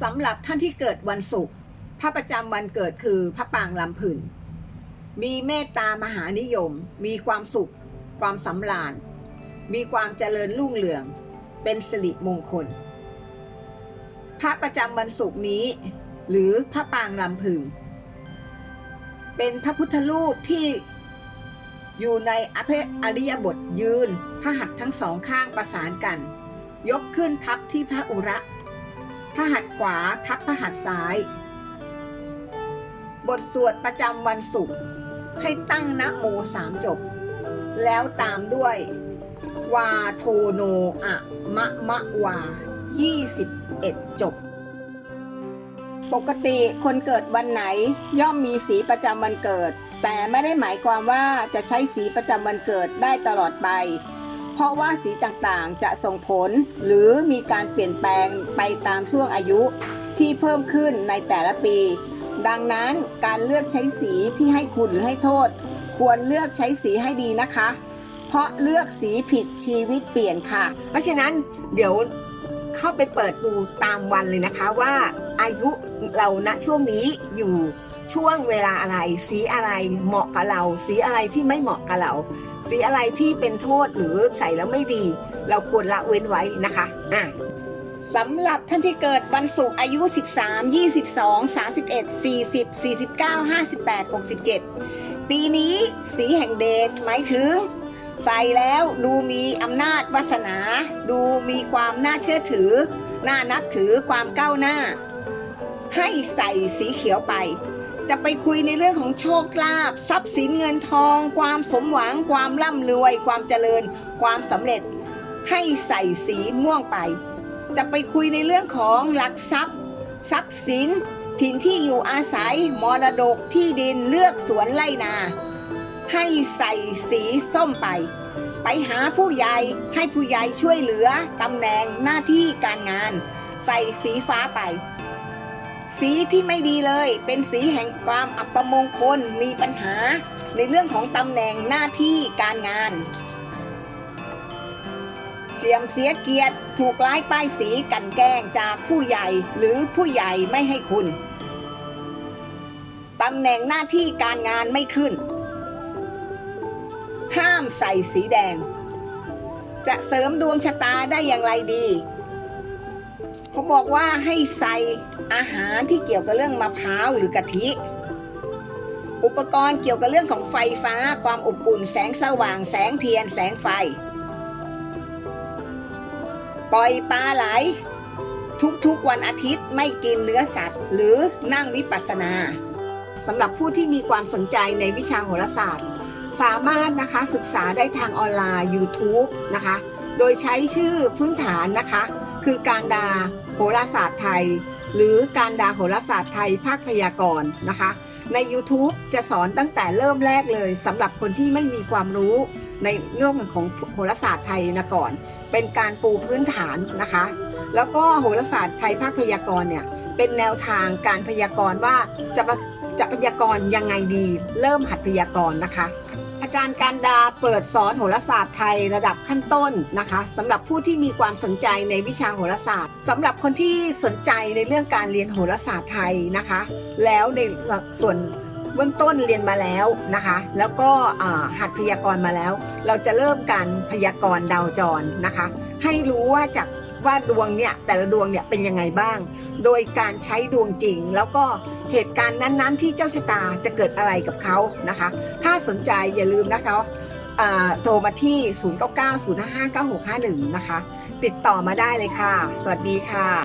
สำหรับท่านที่เกิดวันศุกร์พระประจำวันเกิดคือพระปางลำผื่นมีเมตตามหานิยม มีความสุข ความสำราญ มีความเจริญรุ่งเรือง เป็นสิริมงคล พระประจำวันศุกร์นี้ หรือพระปางลำพึง เป็นพระพุทธรูปที่อยู่ในอภิอริยบทยืน พระหัตถ์ทั้งสองข้างประสานกัน ยกขึ้นทับที่พระอุระ ระหัตถ์ขวาทับพระหัตถ์ซ้าย บทสวดประจำวันศุกร์ให้ตั้งนะโมสามจบ แล้วตามด้วย วาโทโนอะมะมะวา 21 จบ ปกติคนเกิดวันไหนย่อมมีสีประจำวันเกิด แต่ไม่ได้หมายความว่าจะใช้สีประจำวันเกิดได้ตลอดไป เพราะว่าสีต่างๆจะส่งผล หรือมีการเปลี่ยนแปลงไปตามช่วงอายุที่เพิ่มขึ้นในแต่ละปี ดังนั้นการเลือกใช้สีที่ให้คุณหรือให้โทษ ควรเลือกใช้สีให้ดีนะคะ เพราะเลือกสีผิดชีวิตเปลี่ยนค่ะ เพราะฉะนั้นเดี๋ยวเข้าไปเปิดดูตามวันเลยนะคะว่าอายุเราณช่วงนี้อยู่ช่วงเวลาอะไร สีอะไรเหมาะกับเรา สีอะไรที่ไม่เหมาะกับเรา สีอะไรที่เป็นโทษหรือใส่แล้วไม่ดี เราควรละเว้นไว้นะคะอะสำหรับท่านที่เกิดวันศุกร์อายุ 13 22 31 40 49 58 67 ปีนี้สีแห่งเดชหมายถึง ใส่แล้วดูมีอำนาจวาสนา ดูมีความน่าเชื่อถือ น่านับถือความก้าวหน้า ให้ใส่สีเขียวไป จะไปคุยในเรื่องของโชคลาภทรัพย์สินเงินทอง ความสมหวัง ความร่ำรวย ความเจริญ ความสำเร็จ ให้ใส่สีม่วงไป จะไปคุยในเรื่องของหลักทรัพย์ ทรัพย์สินถิ่นที่อยู่อาศัยมรดกที่ดินเลือกสวนไร่นา ให้ใส่สีส้มไป ไปหาผู้ใหญ่ให้ผู้ใหญ่ช่วยเหลือตำแหน่งหน้าที่การงาน ใส่สีฟ้าไป สีที่ไม่ดีเลย เป็นสีแห่งความอัปมงคลมีปัญหา ในเรื่องของตำแหน่งหน้าที่การงาน เสียมเสียเกียรติถูกร้ายป้ายสีกันแกล้งจากผู้ใหญ่หรือผู้ใหญ่ไม่ให้คุณตำแหน่งหน้าที่การงานไม่ขึ้น ห้ามใส่สีแดง จะเสริมดวงชะตาได้อย่างไรดี เขาบอกว่าให้ใส่ อาหารที่เกี่ยวกับเรื่องมะพร้าวหรือกะทิ อุปกรณ์เกี่ยวกับเรื่องของไฟฟ้า ความอบอุ่น แสงสว่าง แสงเทียน แสงไฟ ปล่อยปลาไหล ทุกๆวันอาทิตย์ไม่กินเนื้อสัตว์ หรือนั่งวิปัสสนาสำหรับผู้ที่มีความสนใจในวิชาโหราศาสตร์ สามารถนะคะศึกษาได้ทางออนไลน์ YouTube นะคะ โดยใช้ชื่อพื้นฐานนะคะ คือการดาโหราศาสตร์ไทย หรือการดาโหราศาสตร์ไทยภาคพยากรณ์นะคะ ใน YouTube จะสอนตั้งแต่เริ่มแรกเลยสำหรับคนที่ไม่มีความรู้ในเรื่องของโหราศาสตร์ไทยนะก่อน เป็นการปูพื้นฐานนะคะ แล้วก็โหราศาสตร์ไทยภาคพยากรณ์เนี่ยเป็นแนวทางการพยากรณ์ว่าจะจะพยากรณ์ยังไงดี เริ่มหัดพยากรณ์นะคะ จารย์การดาเปิดสอนโหราศาสตร์ไทยระดับขั้นต้นนะคะสำหรับผู้ที่มีความสนใจในวิชาโหราศาสตร์สำหรับคนที่สนใจในเรื่องการเรียนโหราศาสตร์ไทยนะคะ แล้วในส่วนเบื้องต้นเรียนมาแล้วนะคะ แล้วก็หัดพยากรณ์มาแล้ว เราจะเริ่มการพยากรณ์ดาวจรนะคะ ให้รู้ว่าจาก ว่าดวงเนี่ยแต่ละดวงเนี่ยเป็นยังไงบ้าง โดยการใช้ดวงจริง แล้วก็เหตุการณ์นั้นๆ ที่เจ้าชะตาจะเกิดอะไรกับเขานะคะ ถ้าสนใจอย่าลืมนะคะโทรมาที่ 0990559651 นะคะ ติดต่อมาได้เลยค่ะ สวัสดีค่ะ